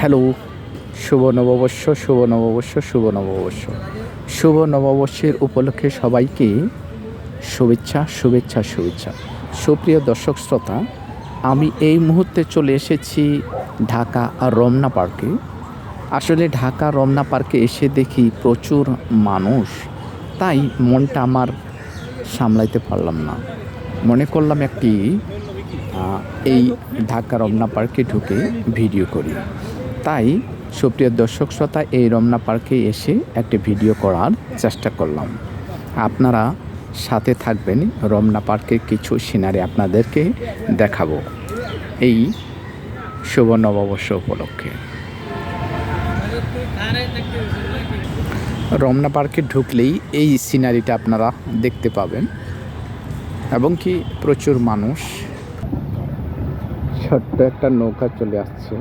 Hello, শুভ নববর্ষ শুভ নববর্ষ শুভ নববর্ষ। শুভ নববর্ষের উপলক্ষে সবাইকে শুভেচ্ছা শুভেচ্ছা শুভেচ্ছা। সুপ্রিয় দর্শক শ্রোতা, আমি এই মুহূর্তে চলে এসেছি ঢাকা আর রমনা পার্কে। আসলে ঢাকা, রমনা পার্কে এসে দেখি প্রচুর মানুষ, তাই মনটা আমার সামলাইতে পারলাম না। মনে করলাম একটি এই ঢাকা রমনা পার্কে ঢুকে ভিডিও করি। তাই সুপ্রিয় দর্শক শ্রোতা, এই রমনা পার্কে এসে একটি ভিডিও করার চেষ্টা করলাম। আপনারা সাথে থাকবেন, রমনা পার্কের কিছু সিনারি আপনাদেরকে দেখাবো এই শুভ নববর্ষ উপলক্ষে। রমনা পার্কে ঢুকলেই এই সিনারিটা আপনারা দেখতে পাবেন। এবং কি প্রচুর মানুষ ছোট্ট একটা নৌকা চলে আসছে।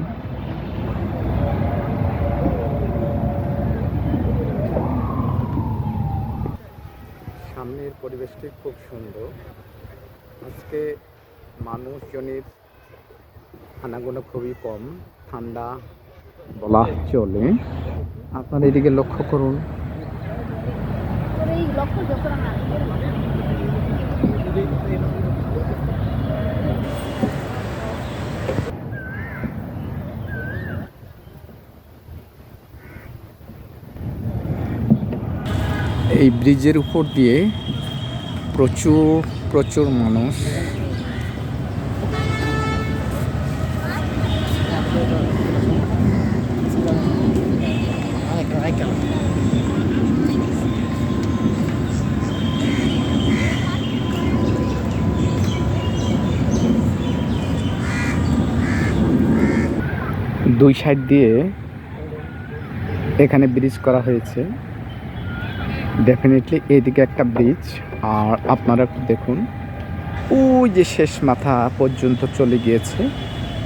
সামনের পরিবেশটি খুব সুন্দর। আজকে মানুষজনের আনাগোনা খুবই কম ঠান্ডা বলা চলে। আপনার এদিকে লক্ষ্য করুন। লক্ষ্য এই ব্রিজের উপর দিয়ে প্রচুর প্রচুর মানুষ। দুই সাইড দিয়ে এখানে ব্রিজ করা হয়েছে। ডেফিনেটলি এদিকে একটা ব্রিজ আর আপনারা একটু দেখুন, ওই যে শেষ মাথা পর্যন্ত চলে গিয়েছে।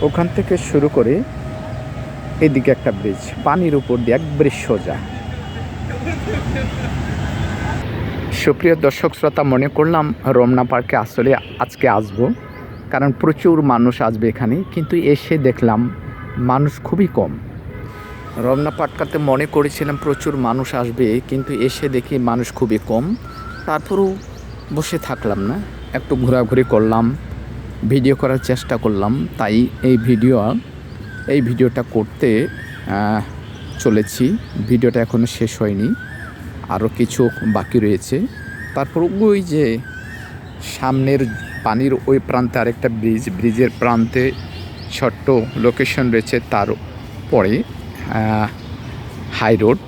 ওখান থেকে শুরু করে এদিকে একটা ব্রিজ পানির উপর দিয়ে একবারে সোজা। সুপ্রিয় দর্শক শ্রোতা, মনে করলাম রমনা পার্কে আসলে আজকে আসব, কারণ প্রচুর মানুষ আসবে এখানে, কিন্তু এসে দেখলাম মানুষ খুবই কম। রমনা পাটকাতে মনে করেছিলাম প্রচুর মানুষ আসবে, কিন্তু এসে দেখি মানুষ খুবই কম। তারপরেও বসে থাকলাম না, একটু ঘোরাঘুরি করলাম, ভিডিও করার চেষ্টা করলাম। তাই এই ভিডিও, এই ভিডিওটা করতে চলেছি। ভিডিওটা এখনও শেষ হয়নি, আরও কিছু বাকি রয়েছে। তারপর ওই যে সামনের পানির ওই প্রান্তে আরেকটা ব্রিজ, ব্রিজের প্রান্তে ছোট্ট লোকেশন রয়েছে তার পরে হাই রোড